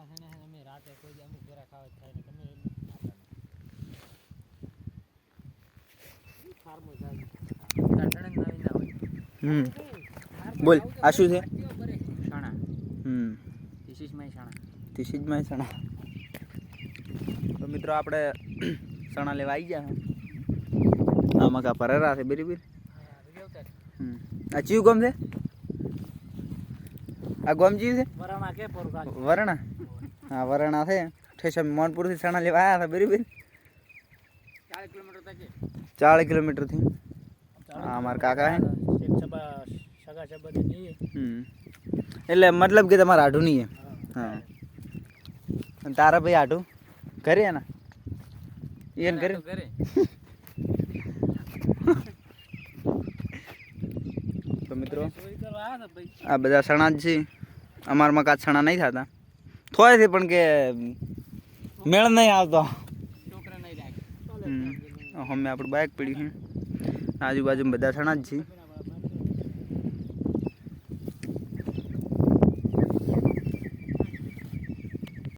આટલા થઈને અમે રાતે કોઈ દી અમુક ઘરે ખાવા થાય ને તમે એમ બોલ આ શું છે? સણા હમ. ધીસ ઇઝ માય સણા તીસી જ માં સણા તો મિત્રો આપણે સણા લેવા આવી ગયા આમાં કા પરેરા છે બરાબર? હમ. આ ચિયું ગમ છે? આ ગોમજી છે? વરાણા કે પર વરણા? હા વરણા છે. ઠેસા મોનપુરથી સણા લેવા આવ્યા હતા બરાબર? 40 કિલોમીટર તકે ચાલીસ કિલોમીટરથી. હા મારા કાકા હે સગા સબા નહીં હમ. એટલે મતલબ કે તમારા આઢું નહીં હા. અને તારા ભાઈ આઢું? ઘરે એના? એને ઘરે. તો મિત્રો, આ બધા સણા જ છે અમારામાં કાચ સણા નહીં થતા. થોય છે પણ કે મેળ નહીં આવતો. હમ આપણું બાઇક પડ્યું છે. આજુબાજુ બધા સણા જ છે